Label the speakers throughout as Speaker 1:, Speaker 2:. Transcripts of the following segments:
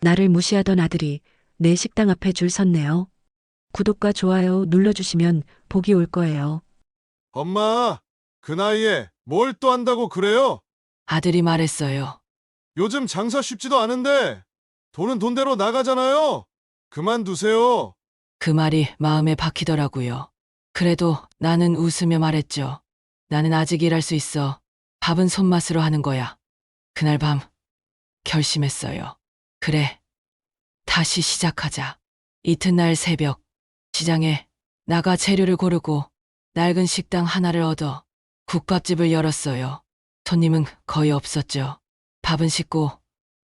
Speaker 1: 나를 무시하던 아들이 내 식당 앞에 줄 섰네요. 구독과 좋아요 눌러주시면 복이 올 거예요.
Speaker 2: 엄마, 그 나이에 뭘 또 한다고 그래요?
Speaker 3: 아들이 말했어요.
Speaker 2: 요즘 장사 쉽지도 않은데 돈은 돈대로 나가잖아요. 그만두세요.
Speaker 3: 그 말이 마음에 박히더라고요. 그래도 나는 웃으며 말했죠. 나는 아직 일할 수 있어. 밥은 손맛으로 하는 거야. 그날 밤 결심했어요. 그래. 다시 시작하자. 이튿날 새벽 시장에 나가 재료를 고르고 낡은 식당 하나를 얻어 국밥집을 열었어요. 손님은 거의 없었죠. 밥은 식고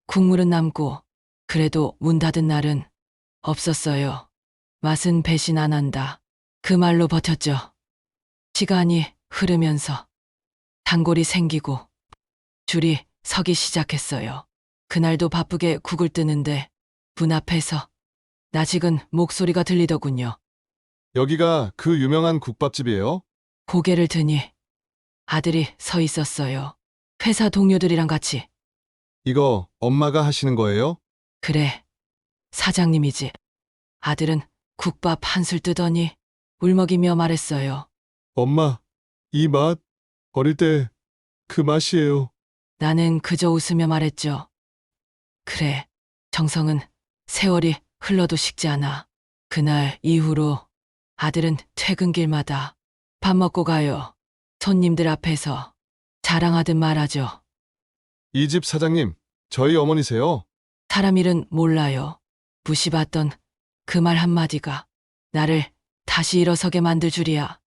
Speaker 3: 국물은 남고 그래도 문 닫은 날은 없었어요. 맛은 배신 안 한다. 그 말로 버텼죠. 시간이 흐르면서 단골이 생기고 줄이 서기 시작했어요. 그날도 바쁘게 국을 뜨는데 문 앞에서 나직은 목소리가 들리더군요.
Speaker 2: 여기가 그 유명한 국밥집이에요?
Speaker 3: 고개를 드니 아들이 서 있었어요. 회사 동료들이랑 같이
Speaker 2: 이거 엄마가 하시는 거예요?
Speaker 3: 그래 사장님이지. 아들은 국밥 한술 뜨더니 울먹이며 말했어요.
Speaker 2: 엄마, 이 맛 어릴 때 그 맛이에요.
Speaker 3: 나는 그저 웃으며 말했죠. 그래, 정성은 세월이 흘러도 식지 않아. 그날 이후로 아들은 퇴근길마다 밥 먹고 가요. 손님들 앞에서 자랑하듯 말하죠.
Speaker 2: 이 집 사장님, 저희 어머니세요?
Speaker 3: 사람 일은 몰라요. 무시받던 그 말 한마디가 나를 다시 일어서게 만들 줄이야.